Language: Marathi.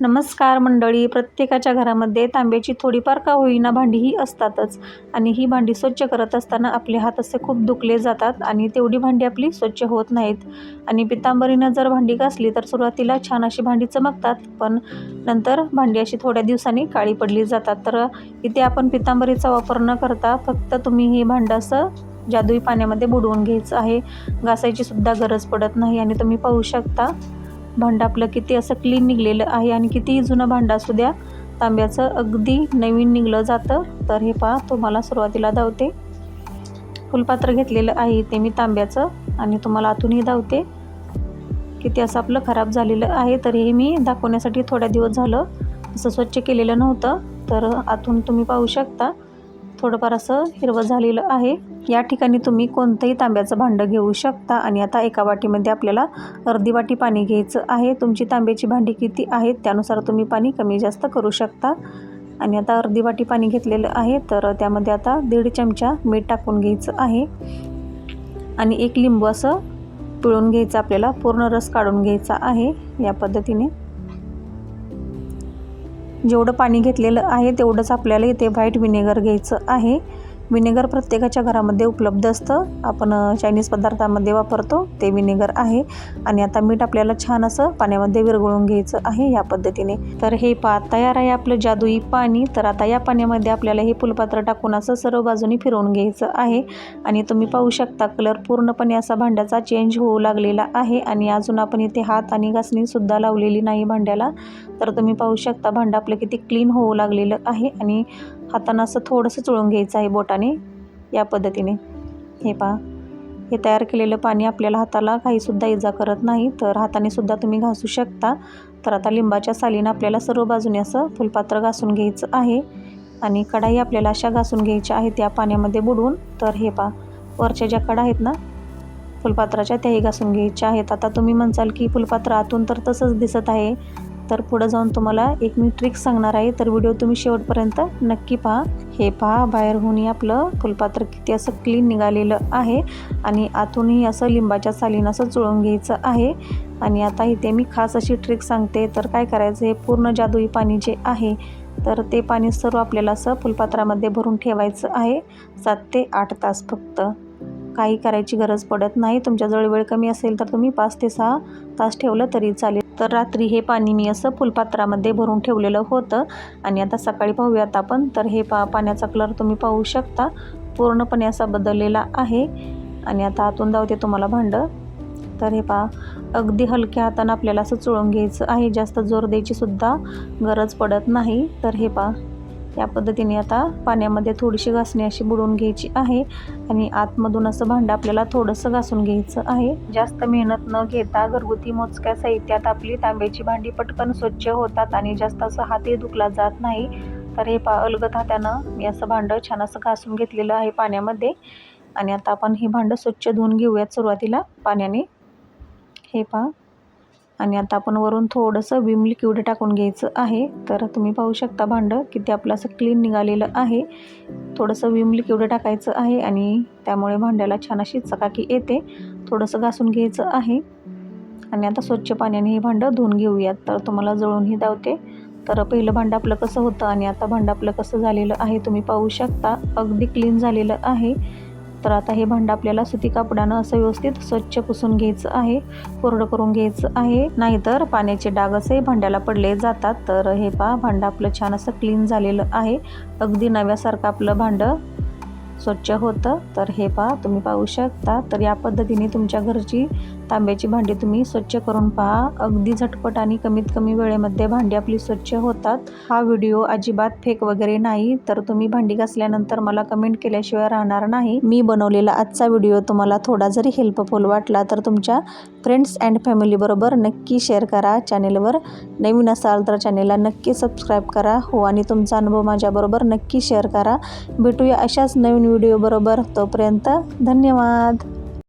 नमस्कार मंडळी. प्रत्येकाच्या घरामध्ये तांब्याची थोडीफार का होईना भांडी ही असतातच आणि ही भांडी स्वच्छ करत असताना आपले हात असे खूप दुखले जातात आणि तेवढी भांडी आपली स्वच्छ होत नाहीत. आणि पितांबरीनं जर भांडी घासली तर सुरुवातीला छान अशी भांडी चमकतात पण नंतर भांडी अशी थोड्या दिवसांनी काळी पडली जातात. तर इथे आपण पितांबरीचा वापर न करता फक्त तुम्ही हे भांडं असं जादुई पाण्यामध्ये बुडवून घ्यायचं आहे. घासायची सुद्धा गरज पडत नाही आणि तुम्ही पाहू शकता भांडं आपलं किती असं क्लीन निघलेलं आहे आणि कितीही जुनं भांडं असू द्या तांब्याचं अगदी नवीन निघलं जातं. तर हे पहा तुम्हाला सुरुवातीला धावते. फुलपात्र घेतलेलं आहे ते मी तांब्याचं आणि तुम्हाला आतूनही धावते. किती असं आपलं खराब झालेलं आहे तर हे मी दाखवण्यासाठी थोड्या दिवस झालं. असं स्वच्छ केलेलं नव्हतं तर आतून तुम्ही पाहू शकता. थोडंफार असं हिरवं झालेलं आहे. या ठिकाणी तुम्ही कोणतंही तांब्याचं भांडं घेऊ शकता आणि आता एका वाटीमध्ये आपल्याला अर्धी वाटी पाणी घ्यायचं आहे. तुमची तांब्याची भांडी किती आहेत त्यानुसार तुम्ही पाणी कमी जास्त करू शकता. आणि आता अर्धी वाटी पाणी घेतलेलं आहे तर त्यामध्ये आता दीड चमचा मीठ टाकून घ्यायचं आहे. आणि एक लिंबू असं पिळून घ्यायचं आपल्याला पूर्ण रस काढून घ्यायचा आहे. या पद्धतीने जेवढं पाणी घेतलेलं आहे तेवढंच आपल्याला इथे व्हाईट विनेगर घ्यायचं आहे. विनेगर प्रत्येकाच्या घरामध्ये उपलब्ध असतं. आपण चायनीज पदार्थामध्ये वापरतो. ते विनेगर आहे. आणि आता मीठ आपल्याला छान असं पाण्यामध्ये विरघळून घ्यायचं आहे या पद्धतीने. तर हे पा तयार आहे आपलं जादुई पाणी. तर आता या पाण्यामध्ये आपल्याला हे फुलपात्र टाकून असं सर्व बाजूनी फिरवून घ्यायचं आहे. आणि तुम्ही पाहू शकता कलर पूर्णपणे असा भांड्याचा चेंज होऊ लागलेला आहे. आणि अजून आपण इथे हात आणि घासणीसुद्धा लावलेली नाही भांड्याला. तर तुम्ही पाहू शकता भांडं आपलं किती क्लीन होऊ लागलेलं आहे आणि हातानं असं थोडंसं चुळून घ्यायचं आहे बोटाने या पद्धतीने. हे पहा. हे तयार केलेलं पाणी आपल्याला हाताला काहीसुद्धा इजा करत नाही तर हाताने सुद्धा तुम्ही घासू शकता. तर आता लिंबाच्या सालीनं आपल्याला सर्व बाजूने असं फुलपात्र घासून घ्यायचं आहे आणि कढाई आपल्याला अशा घासून घ्यायच्या आहेत त्या पाण्यामध्ये बुडवून तर हे पहा. वरच्या ज्या कडा आहेत ना फुलपात्राच्या त्याही घासून घ्यायच्या आहेत. आता तुम्ही म्हणसाल की फुलपात्र आतून तर तसंच दिसत आहे तर पुढं जाऊन तुम्हाला एक मी ट्रिक सांगणार आहे. तर व्हिडिओ तुम्ही शेवटपर्यंत नक्की पहा. हे पहा बाहेरहूनही आपलं फुलपात्र किती असं क्लीन निघालेलं आहे. आणि आतूनही असं लिंबाच्या सालीनं असं चुळून घ्यायचं आहे. आणि आता इथे मी खास अशी ट्रिक सांगते. तर काय करायचं हे पूर्ण जादुई पाणी जे आहे तर ते पाणी सर्व आपल्याला असं फुलपात्रामध्ये भरून ठेवायचं आहे. सात ते आठ तास फक्त. काही करायची गरज पडत नाही. तुमच्याजवळ वेळ कमी असेल तर तुम्ही पाच ते सहा तास ठेवलं तरी चालेल. तर रात्री हे पाणी मी असं फुलपात्रामध्ये भरून ठेवलेलं होतं. आणि आता सकाळी पाहूयात आपण. तर हे पा पाण्याचा कलर तुम्ही पाहू शकता. पूर्णपणे असा बदललेला आहे. आणि आता आतून धावते तुम्हाला भांडं. तर हे पहा अगदी हलक्या हातानं आपल्याला असं चुळून घ्यायचं आहे. जास्त जोर द्यायची सुद्धा गरज पडत नाही. तर हे पहा या पद्धतीने आता पाण्यामध्ये थोडीशी घासणी अशी बुडवून घ्यायची आहे आणि आतमधून असं भांडं आपल्याला थोडंसं घासून घ्यायचं आहे. जास्त मेहनत न घेता घरगुती मोजक्या साहित्यात आपली तांब्याची भांडी पटकन स्वच्छ होतात आणि जास्त असं हातही दुखला जात नाही. तर हे पा अलगत हातानं मी असं भांडं छान असं घासून घेतलेलं आहे पाण्यामध्ये. आणि आता आपण हे भांडं स्वच्छ धुवून घेऊयात सुरुवातीला पाण्याने. हे पहा. आणि आता आपण वरून थोडंसं विम लिक्विड टाकून घ्यायचं आहे. तर तुम्ही पाहू शकता भांडं किती आपलं असं क्लीन निघालेलं आहे. थोडंसं विम लिक्विड टाकायचं आहे आणि त्यामुळे भांड्याला छान अशी चकाकी येते. थोडंसं घासून घ्यायचं आहे. आणि आता स्वच्छ पाण्याने हे भांडं धुवून घेऊयात. तर तुम्हाला जळूनही धावते. तर पहिलं भांडं आपलं कसं होतं आणि आता भांडं आपलं कसं झालेलं आहे तुम्ही पाहू शकता. अगदी क्लीन झालेलं आहे. तर आता हे भांडं आपल्याला सुती कापडानं असं व्यवस्थित स्वच्छ पुसून घ्यायचं आहे कोरडं करून घ्यायचं आहे. नाहीतर पाण्याचे डाग असे भांड्याला पडले जातात. तर हे पहा भांडं आपलं छान असं क्लीन झालेलं आहे. अगदी नव्यासारखं आपलं भांडं स्वच्छ होतं तर हे पहा तुम्ही पाहू शकता. तर या पद्धतीने तुमच्या घरची तांब्याची भांडी तुम्ही स्वच्छ करून पहा. अगदी झटपट आणि कमीत कमी वेळेमध्ये भांडी आपली स्वच्छ होतात. हा व्हिडिओ अजिबात फेक वगैरे नाही. तर तुम्ही भांडी घासल्यानंतर मला कमेंट केल्याशिवाय राहणार नाही. मी बनवलेला आजचा व्हिडिओ तुम्हाला थोडा जरी हेल्पफुल वाटला तर तुमच्या फ्रेंड्स अँड फॅमिलीबरोबर नक्की शेअर करा. चॅनेलवर नवीन असाल तर चॅनेलला नक्की सबस्क्राईब करा. हो आणि तुमचा अनुभव माझ्याबरोबर नक्की शेअर करा. भेटूया अशाच नवीन व्हिडिओ बरोबर तोपर्यंत धन्यवाद.